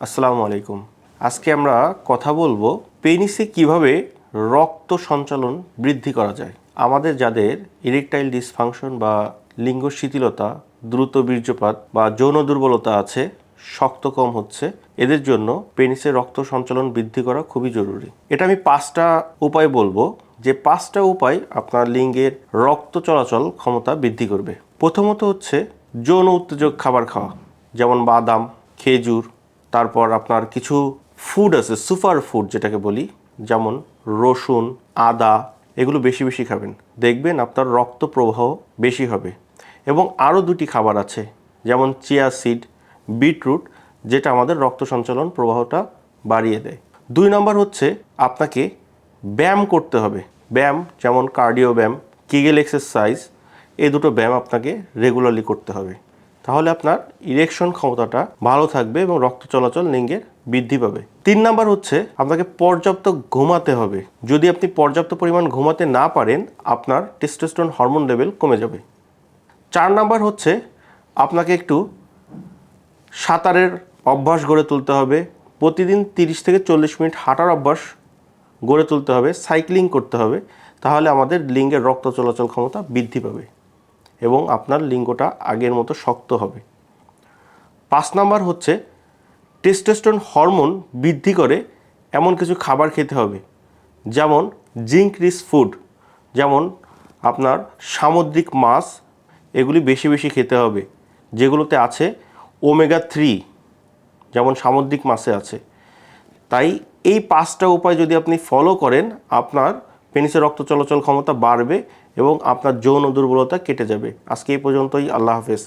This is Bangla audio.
আসসালামু আলাইকুম। আজকে আমরা কথা বলব পেনিসে কীভাবে রক্ত সঞ্চালন বৃদ্ধি করা যায়। আমাদের যাদের ইরেকটাইল ডিসফাংশন বা লিঙ্গ শিথিলতা, দ্রুত বীর্যপাত বা যৌন দুর্বলতা আছে, শক্ত কম হচ্ছে, এদের জন্য পেনিসে রক্ত সঞ্চালন বৃদ্ধি করা খুবই জরুরি। এটা আমি পাঁচটা উপায় বলব। যে পাঁচটা উপায় আপনার লিঙ্গের রক্ত চলাচল ক্ষমতা বৃদ্ধি করবে। প্রথমত হচ্ছে যৌন উত্তেজক খাবার খাওয়া, যেমন বাদাম, খেজুর তারপর আপনার কিছু ফুড আছে সুপার ফুড যেটাকে বলি, যেমন রসুন, আদা, এগুলো বেশি বেশি খাবেন। দেখবেন আপনার রক্ত প্রবাহ বেশি হবে। এবং আরও দুটি খাবার আছে, যেমন চিয়া সিড বিটরুট যেটা আমাদের রক্ত সঞ্চালন প্রবাহটা বাড়িয়ে দেয়। দুই নম্বর হচ্ছে আপনাকে ব্যায়াম করতে হবে। ব্যায়াম যেমন কার্ডিও ব্যায়াম কিগেল এক্সারসাইজ এই দুটো ব্যায়াম আপনাকে রেগুলারলি করতে হবে। তাহলে আপনার ইরেকশন ক্ষমতাটা ভালো থাকবে এবং রক্ত চলাচল লিঙ্গের বৃদ্ধি পাবে। তিন নাম্বার হচ্ছে আপনাকে পর্যাপ্ত ঘুমাতে হবে। যদি আপনি পর্যাপ্ত পরিমাণ ঘুমাতে না পারেন, আপনার টেস্টোস্টেরন হরমোন লেভেল কমে যাবে। চার নাম্বার হচ্ছে আপনাকে একটু সাঁতারের অভ্যাস গড়ে তুলতে হবে। প্রতিদিন তিরিশ থেকে চল্লিশ মিনিট হাঁটার অভ্যাস গড়ে তুলতে হবে সাইক্লিং করতে হবে। তাহলে আমাদের লিঙ্গের রক্ত চলাচল ক্ষমতা বৃদ্ধি পাবে। এবং আপনার লিঙ্গটা আগের মতো শক্ত হবে। পাঁচ নাম্বার হচ্ছে টেস্টোস্টেরন হরমোন বৃদ্ধি করে এমন কিছু খাবার খেতে হবে, যেমন জিঙ্ক রিচ ফুড, যেমন আপনার সামুদ্রিক মাছ, এগুলি বেশি বেশি খেতে হবে, যেগুলোতে আছে ওমেগা থ্রি যেমন সামুদ্রিক মাছে আছে। তাই এই পাঁচটা উপায় যদি আপনি ফলো করেন, আপনার পেনিসের রক্ত চলাচল ক্ষমতা বাড়বে এবং আপনার যৌন দুর্বলতা কেটে যাবে। আজকে এই পর্যন্তই, আল্লাহ হাফেজ।